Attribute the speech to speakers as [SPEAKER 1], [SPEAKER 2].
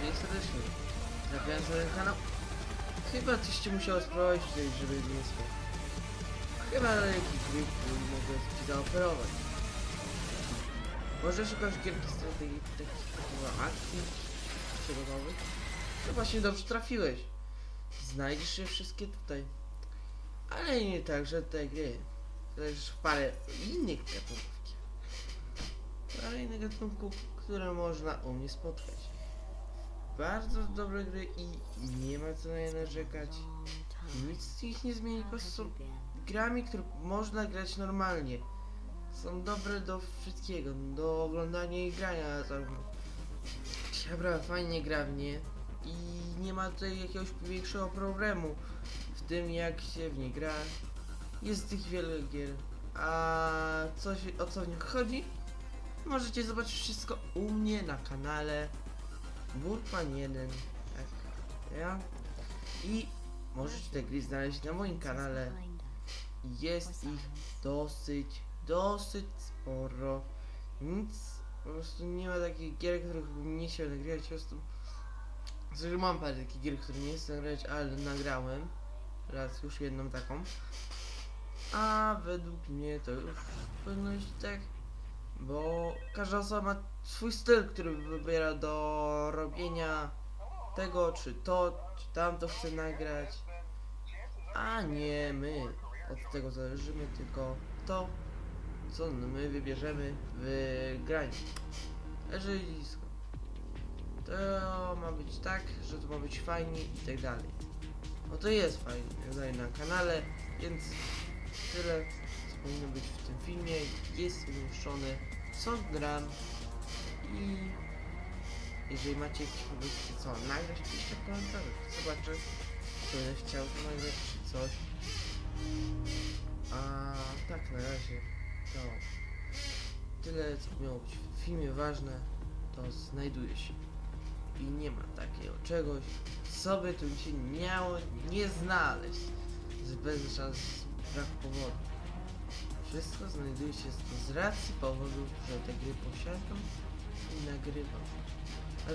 [SPEAKER 1] Witaj serdecznie. Na ten kanał. Chyba coś ci musiało spróbować tutaj, żeby nie spał. Chyba jakiś gry, który mogę ci zaoferować. Może szukasz gierki strategii takich typowo akcji przygodowych? To właśnie dobrze trafiłeś. Znajdziesz je wszystkie tutaj. Ale nie także te gry. Też parę innych gatunków. Parę innych gatunków, które można u mnie spotkać. Bardzo dobre gry i nie ma co na nie narzekać. Nic z nich nie zmieni, po prostu grami, które można grać normalnie. Są dobre do wszystkiego, do oglądania i grania zarówno. Dobra, fajnie gra w nie i nie ma tutaj jakiegoś większego problemu w tym jak się w nie gra. Jest tych wiele gier, a coś, o co w nich chodzi? Możecie zobaczyć wszystko u mnie na kanale Burpan 1, tak, ja. I możecie te gry znaleźć na moim kanale. Jest ich dosyć, dosyć sporo. Nic, po prostu nie ma takich gier, których bym nie chciał nagrywać, po prostu... Znaczy mam parę takich gier, które nie chcę nagrać, ale nagrałem. Raz już jedną taką. A według mnie to już powinno być tak, bo każda osoba ma swój styl, który wybiera do robienia tego, czy to, czy tamto chce nagrać. A nie my od tego zależymy, tylko to, co my wybierzemy w graniu. Jeżeli to ma być tak, że to ma być fajnie i tak dalej. No to jest fajnie, tutaj na kanale, więc tyle, powinno być w tym filmie. Jest umieszczone, co gram i jeżeli macie jakieś propozycje, co nagrać, piszcie w komentarzach. Zobaczę, czy będę chciał nagrać, czy coś. A tak, na razie to tyle, co miało być w filmie ważne, to znajduje się. I nie ma takiego czegoś, co by tu się miało nie znaleźć. Z bez szans, brak powodu. Wszystko znajduje się z, z racji powodu, że te gry posiadam i nagrywam. A